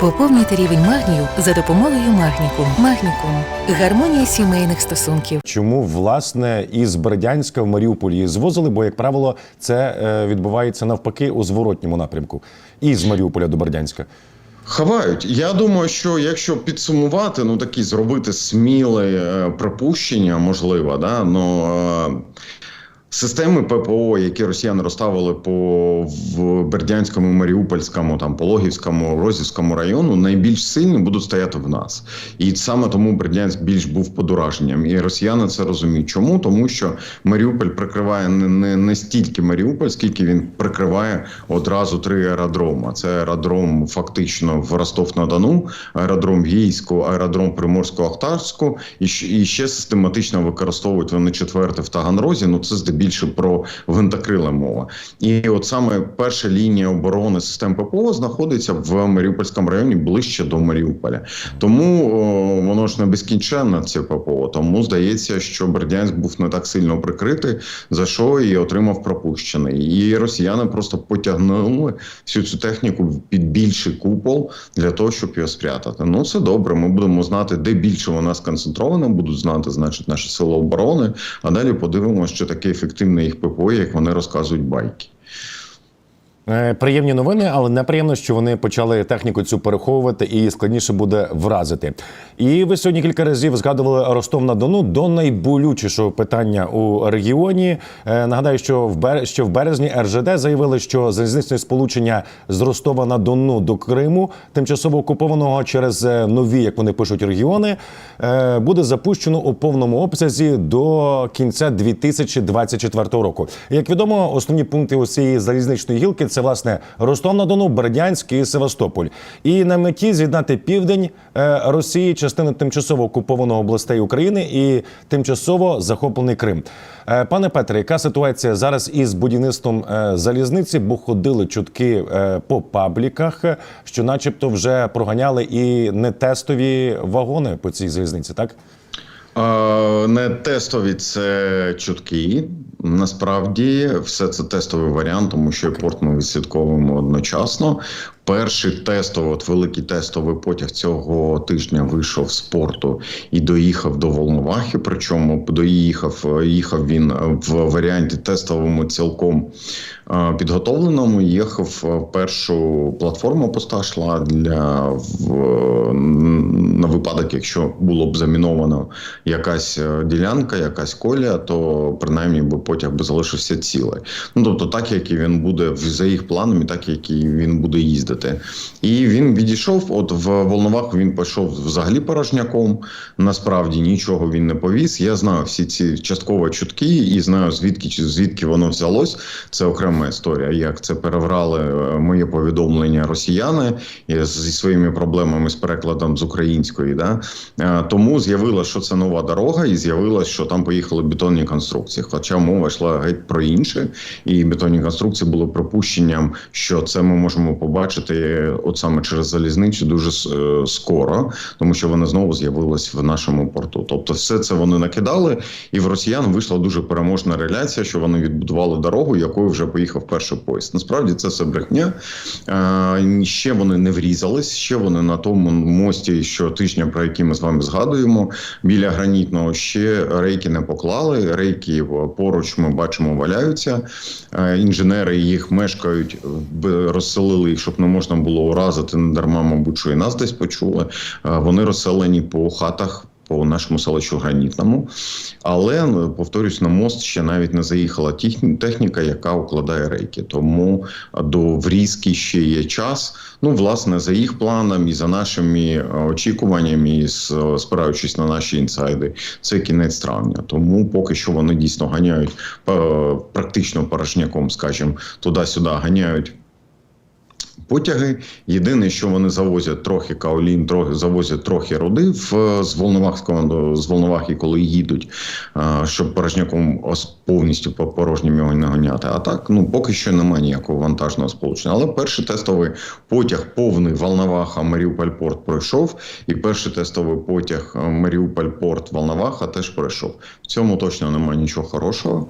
Поповнюйте рівень магнію за допомогою Магнікум. Магнікум гармонія сімейних стосунків. Чому власне із Бердянська в Маріуполь її звозили? Бо, як правило, це е, відбувається навпаки у зворотньому напрямку, і з Маріуполя до Бердянська. Ховають. Я думаю, що якщо підсумувати, ну такі зробити сміле е, припущення, можливо, да, ну, е, системи ППО, які росіяни розставили по в Бердянському, Маріупольському, там Пологівському, Розівському району, найбільш сильні будуть стояти в нас. І саме тому Бердянськ більш був під ураженням. І росіяни це розуміють. Чому? Тому що Маріуполь прикриває не, не, не стільки Маріуполь, скільки він прикриває одразу три аеродроми. Це аеродром фактично в Ростов-на-Дону, аеродром Гійську, аеродром Приморсько-Ахтарську, і, і ще систематично використовують вони четверте в Таганрозі. Ну це здебільшого про гвинтокрила мова. І от саме перша лінія оборони систем ППО знаходиться в Маріупольському районі ближче до Маріуполя. Тому о, воно ж не безкінченне це ППО. Тому здається, що Бердянськ був не так сильно прикритий, за що і отримав пропущений. І росіяни просто потягнули всю цю техніку під більший купол для того, щоб його спрятати. Ну це добре. Ми будемо знати, де більше вона сконцентрована, будуть знати, значить, наші сили оборони. А далі подивимося, що таке ефективне їх ППО, як вони розказують байки. Е, Приємні новини, але неприємно, що вони почали техніку цю переховувати і складніше буде вразити. І ви сьогодні кілька разів згадували Ростов на Дону до найболючішого питання у регіоні. Е, Нагадаю, що в бер... ще в березні РЖД заявили, що залізничне сполучення з Ростова на Дону до Криму, тимчасово окупованого через е, нові, як вони пишуть, регіони, буде запущено у повному обсязі до кінця 2024 року. Як відомо, основні пункти усієї залізничної гілки це власне Ростов на Дону, Бердянськ і Севастополь. І на меті з'єднати південь е, Росії, частину тимчасово окупованого областей України і тимчасово захоплений Крим. Е, Пане Петре, яка ситуація зараз із будівництвом е, залізниці? Бо ходили чутки по пабліках, що, начебто, вже проганяли і нетестові вагони по цій залізниці, так? Не тестові це чутки. Насправді, все це тестовий варіант, тому що порт ми відслідковуємо одночасно. Перший тестовий, от великий тестовий потяг цього тижня вийшов з порту і доїхав до Волновахи. Причому доїхав їхав він в варіанті тестовому цілком е, підготовленому. Їхав першу платформу поста йшла для в, на випадок, якщо було б заміновано якась е, ділянка, якась колія, то принаймні би потяг би залишився цілий. Ну тобто, так як він буде за їх планом, і так як він буде їздити. І він відійшов. От в Волноваху він пішов взагалі порожняком. Насправді нічого він не повіз. Я знаю всі ці частково чутки і знаю звідки звідки воно взялось. Це окрема історія. Як це переврали е, моє повідомлення росіяни е, зі своїми проблемами з перекладом з української. Да? Е, Тому з'явилося, що це нова дорога, і з'явилось, що там поїхали бетонні конструкції. Хоча мова йшла геть про інше, і бетонні конструкції були припущенням, що це ми можемо побачити от саме через залізницю дуже е, скоро, тому що вони знову з'явились в нашому порту. Тобто, все це вони накидали, і в росіян вийшла дуже переможна реляція, що вони відбудували дорогу, якою вже поїхав перший поїзд. Насправді це все брехня. Е, Ще вони не врізались, ще вони на тому мості щотижня, про який ми з вами згадуємо, біля гранітного ще рейки не поклали. Рейки поруч ми бачимо валяються. Е, Інженери їх мешкають, розселили їх, щоб не можна було уразити не дарма, мабуть, що і нас десь почули. Е, Вони розселені по хатах. По нашому селищу гранітному, але повторюсь, на мост ще навіть не заїхала техніка, яка укладає рейки. Тому до врізки ще є час. Ну, власне, за їх планом і за нашими е, очікуваннями, і е, спираючись на наші інсайди, це кінець травня. Тому поки що вони дійсно ганяють е, практично порожняком, скажімо, туди-сюди ганяють. Потяги. Єдине, що вони завозять трохи каолін, трохи завозять трохи руди в з Волновахського з Волновахи, коли їдуть, щоб порожняком повністю по порожнім його не ганяти. А так, ну поки що немає ніякого вантажного сполучення. Але перший тестовий потяг повний Волноваха Маріуполь Порт пройшов, і перший тестовий потяг е, Маріуполь Порт Волноваха теж пройшов. В цьому точно немає нічого хорошого.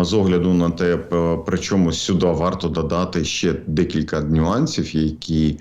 З огляду на те, причому сюди варто додати ще декілька нюансів, які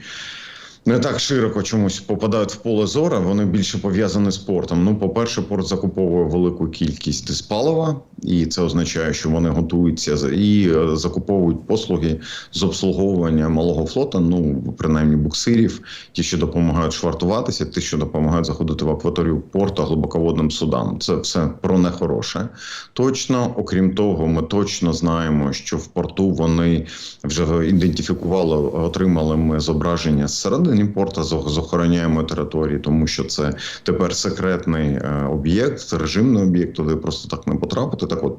не так широко чомусь попадають в поле зору, вони більше пов'язані з спортом. Ну, по-перше, порт закуповує велику кількість диспалива, і це означає, що вони готуються і е, закуповують послуги з обслуговування малого флота, ну принаймні буксирів, ті, що допомагають швартуватися, ті, що допомагають заходити в акваторію порту глибоководним судам. Це все про нехороше. Точно, окрім того, ми точно знаємо, що в порту вони вже ідентифікували, отримали ми зображення зсередини порту з з охороняємої території, тому що це тепер секретний е, об'єкт, режимний об'єкт, туди просто так не потрапити. Так от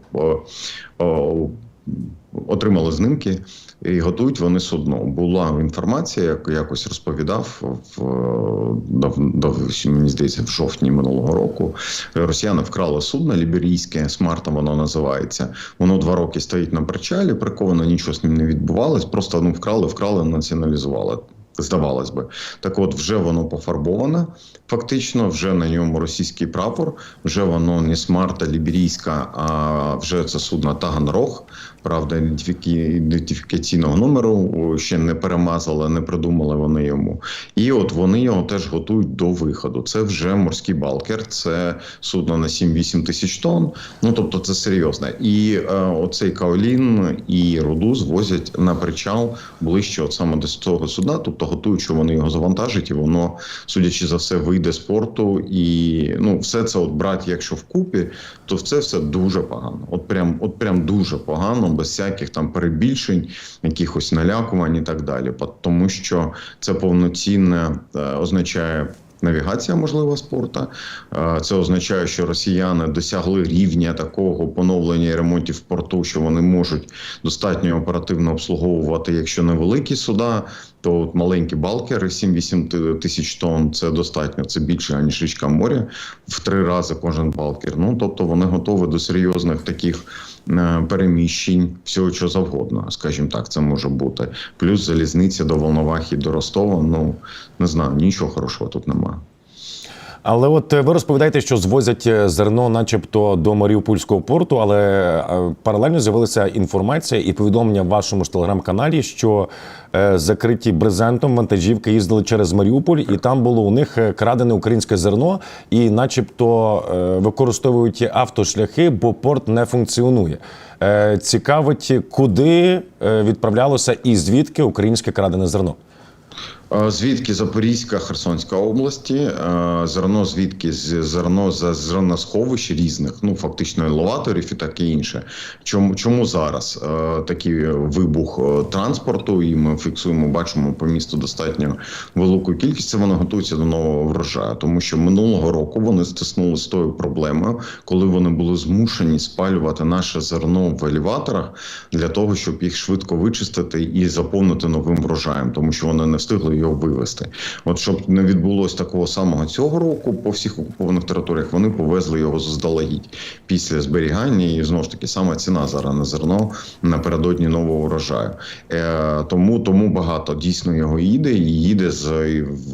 отримали знимки. І готують вони судно. Була інформація, як якось розповідав в дав, дав, мені здається, в жовтні минулого року. Росіяни вкрали судно ліберійське, смарта воно називається. Воно два роки стоїть на причалі, приковано, нічого з ним не відбувалось. Просто ну вкрали, вкрали, націоналізували. Здавалось би, так от вже воно пофарбоване. Фактично, вже на ньому російський прапор, вже воно не смарта ліберійська, а вже це судно Таганрог. Правда, ідентифікаційного номеру ще не перемазали, не придумали вони йому. І от вони його теж готують до виходу. Це вже морський балкер, це судно на 7-8 тисяч тонн. Ну тобто це серйозне. І е, оцей каолін і руду звозять на причал ближче, от саме до цього судна. Тобто готують, що вони його завантажать, і воно, судячи за все, вийде з порту. І ну, все це от брати, якщо вкупі, то це все дуже погано. От прям, от прям дуже погано, без всяких там перебільшень, якихось налякувань і так далі. Тому що це повноцінне е, означає. Навігація можлива спорта. Е, Це означає, що росіяни досягли рівня такого поновлення і ремонтів в порту, що вони можуть достатньо оперативно обслуговувати, якщо невеликі суда, то от маленькі балкери 7-8 тисяч тонн це достатньо. Це більше аніж річка моря в три рази кожен балкер. Ну тобто вони готові до серйозних таких е, переміщень, всього що завгодно, скажімо так, це може бути. Плюс залізниця до Волновахи, до Ростова. Ну не знаю, нічого хорошого тут немає. Але от е, ви розповідаєте, що звозять е, зерно, начебто, до Маріупольського порту, але е, паралельно з'явилася інформація і повідомлення в вашому ж телеграм-каналі, що закриті брезентом вантажівки їздили через Маріуполь, і там було у них крадене українське зерно, і, начебто, використовують автошляхи, бо порт не функціонує. Цікавить, куди відправлялося і звідки українське крадене зерно. Звідки Запорізька, Херсонська області, зерно звідки зерно за зерносховищ різних, ну фактично елеваторів і таке інше. Чому чому зараз такий вибух транспорту? І ми фіксуємо, бачимо по місту достатньо велику кількість. Це вони готуються до нового врожаю, тому що минулого року вони стиснули з тою проблемою, коли вони були змушені спалювати наше зерно в елеваторах для того, щоб їх швидко вичистити і заповнити новим врожаєм, тому що вони не встигли його вивезти. От щоб не відбулось такого самого цього року по всіх окупованих територіях, вони повезли його заздалегідь після зберігання. І знову ж таки сама ціна зараз на зерно напередодні нового врожаю. Е, тому тому багато дійсно його їде і їде з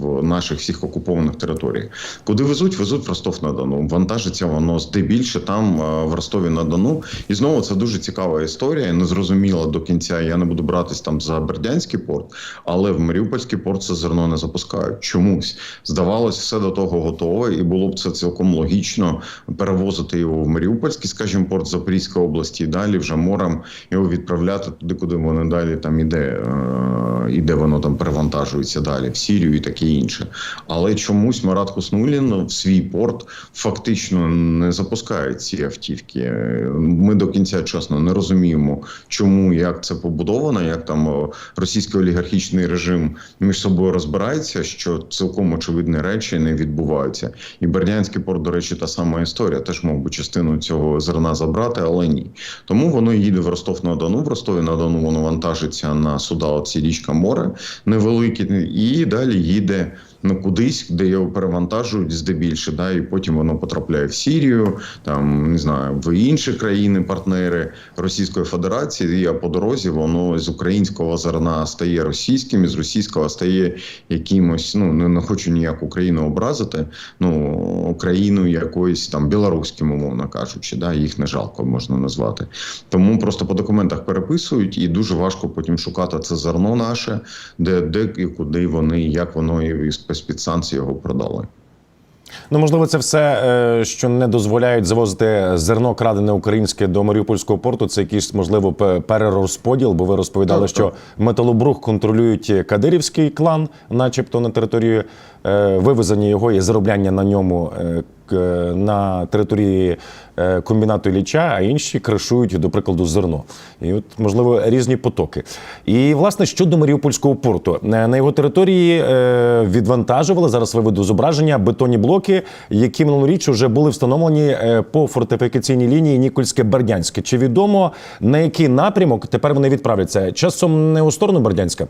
в наших всіх окупованих територіях. Куди везуть? Везуть в Ростов на Дону. Вантажиться воно здебільше там е, в Ростові на Дону. І знову це дуже цікава історія. Не зрозуміла до кінця. Я не буду братись там за Бердянський порт, але в Маріупольський порт це зерно не запускають. Чомусь здавалось, все до того готове, і було б це цілком логічно перевозити його в Маріупольський, скажімо, порт Запорізької області, і далі вже морем його відправляти туди, куди воно далі там іде, е, і де воно там перевантажується далі, в Сірію і таке інше. Але чомусь Марат Хуснулін в свій порт фактично не запускає ці автівки. Е, Ми до кінця чесно не розуміємо, чому як це побудовано, як там е, російський олігархічний режим між собою розбирається, що цілком очевидні речі не відбуваються. І Бердянський порт, до речі, та сама історія. Теж мав би частину цього зерна забрати, але ні. Тому воно їде в Ростов на Дону. В Ростові на Дону воно вантажиться на суда. Оці річка море невеликі, і далі їде ну кудись, де його перевантажують здебільше, да, і потім воно потрапляє в Сірію, там не знаю, в інші країни-партнери Російської Федерації. А по дорозі воно з українського зерна стає російським, і з російського стає якимось. Ну не, хочу ніяк Україну образити. Ну Україну якоюсь там білоруським, умовно кажучи, да, їх не жалко можна назвати. Тому просто по документах переписують, і дуже важко потім шукати це зерно наше, де, де і куди вони, як воно і з під санкції його продали. Ну, можливо, це все, е, що не дозволяють завозити зерно крадене українське до Маріупольського порту. Це якийсь можливо перерозподіл, бо ви розповідали, Так, що так. металобрух контролюють кадирівський клан, начебто на території е, вивезення його і заробляння на ньому е, на території е, комбінату Ілліча, а інші кришують, до прикладу, зерно. І от, можливо, різні потоки. І, власне, щодо Маріупольського порту, Е, на його території е, відвантажували, зараз виведу зображення, бетонні блоки, які минулоріч вже були встановлені е, по фортифікаційній лінії Нікольське-Бердянське. Чи відомо на який напрямок тепер вони відправляться? Часом не у сторону Бердянська?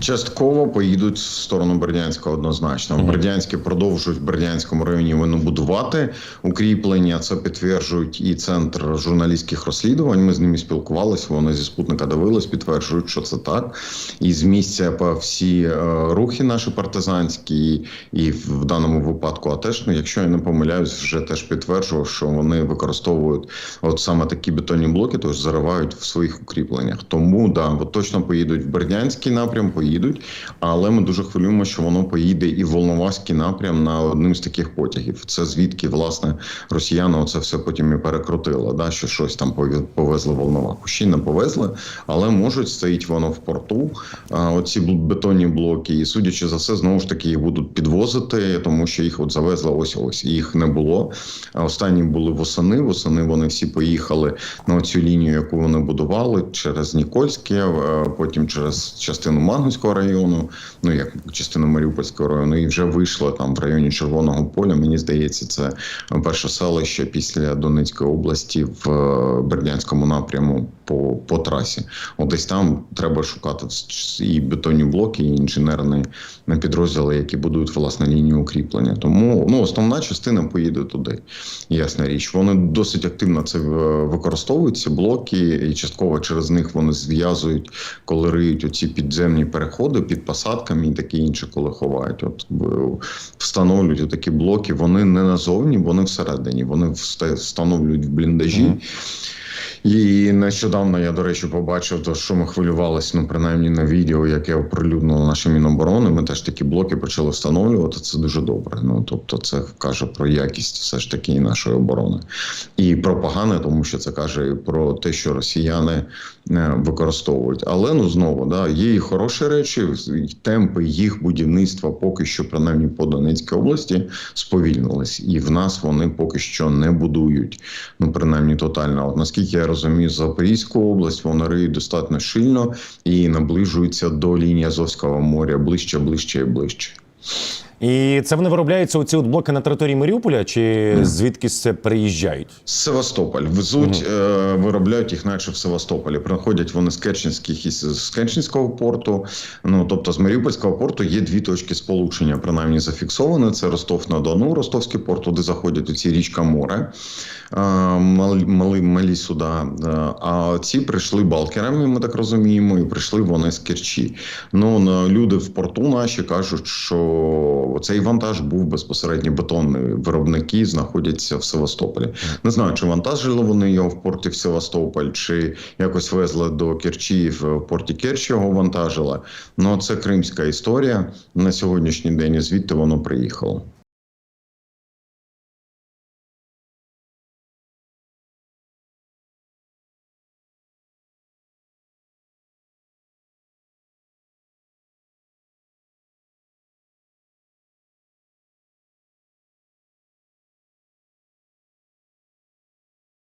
Частково поїдуть в сторону Бердянська однозначно. В Бердянське продовжують в Бердянському районі вони будувати укріплення. Це підтверджують і центр журналістських розслідувань. Ми з ними спілкувалися. Вони зі спутника дивились, підтверджують, що це так. І з місця по всі е, рухи наші партизанські, і в даному випадку АТЕШ, ну, якщо я не помиляюсь, вже теж підтверджував, що вони використовують от саме такі бетонні блоки, тож заривають в своїх укріпленнях. Тому да, точно поїдуть в Бердянський напрям, поїдуть, але ми дуже хвилюємо, що воно поїде і в Волноваський напрям на одним з таких потягів. Це звідки власне росіяни це все потім і перекрутили. Да, що щось там пове- повезли в Волноваху. Ще не повезли, але можуть стоїть воно в порту. Оці бетонні блоки, і судячи за все, знову ж таки їх будуть підвозити, тому що їх от завезли ось ось. Їх не було. Останні були восени. Восени вони всі поїхали на цю лінію, яку вони будували через Нікольське, потім через частину Мангутського району, ну як частину Маріупольського району, і вже вийшли там в районі Червоного поля. Мені здається, це перше селище після Донецької області в е, Бердянському напряму по, по трасі. От десь там треба шукати і бетонні блоки, і інженерні підрозділи, які будують власне лінію укріплення. Тому ну основна частина поїде туди. Ясна річ. Вони досить активно це е, використовують ці блоки, і частково через них вони зв'язують, коли риють оці підземні переходи під посадками і таке інше, коли ховають. От встановлюють такі блоки. Вони не назовні, вони всередині. Вони встановлюють в бліндажі. Мгм. І нещодавно я, до речі, побачив, то, що ми хвилювалися, ну принаймні на відео, яке оприлюднило наше Міноборони. Ми теж такі блоки почали встановлювати. Це дуже добре. Ну тобто, це каже про якість все ж таки і нашої оборони. І про погане, тому що це каже про те, що росіяни використовують. Але ну знову да, є і хороші речі, темпи їх будівництва поки що, принаймні по Донецькій області, сповільнились, і в нас вони поки що не будують. Ну принаймні тотально. От наскільки я розумію, Запорізьку область вони риють достатньо щільно і наближуються до лінії Азовського моря ближче, ближче і ближче. І це вони виробляються оці от блоки на території Маріуполя, чи звідки це приїжджають? Севастополь везуть, е, виробляють їх, наче в Севастополі. Приходять вони з Керченських і з Керченського порту. Ну тобто з Маріупольського порту є дві точки сполучення, принаймні зафіксовані. Це Ростов на Дону, Ростовський порт, туди заходять у ці річка море. е, Малі, малі, малі суда. Е, А ці прийшли балкерами, ми так розуміємо, і прийшли вони з Керчі. Ну на- люди в порту наші кажуть, що цей вантаж був безпосередньо бетонний. Виробники знаходяться в Севастополі. Не знаю, чи вантажили вони його в порті в Севастополь, чи якось везли до Керчі в порті Керч його вантажили. Ну це кримська історія на сьогоднішній день. і Звідти воно приїхало.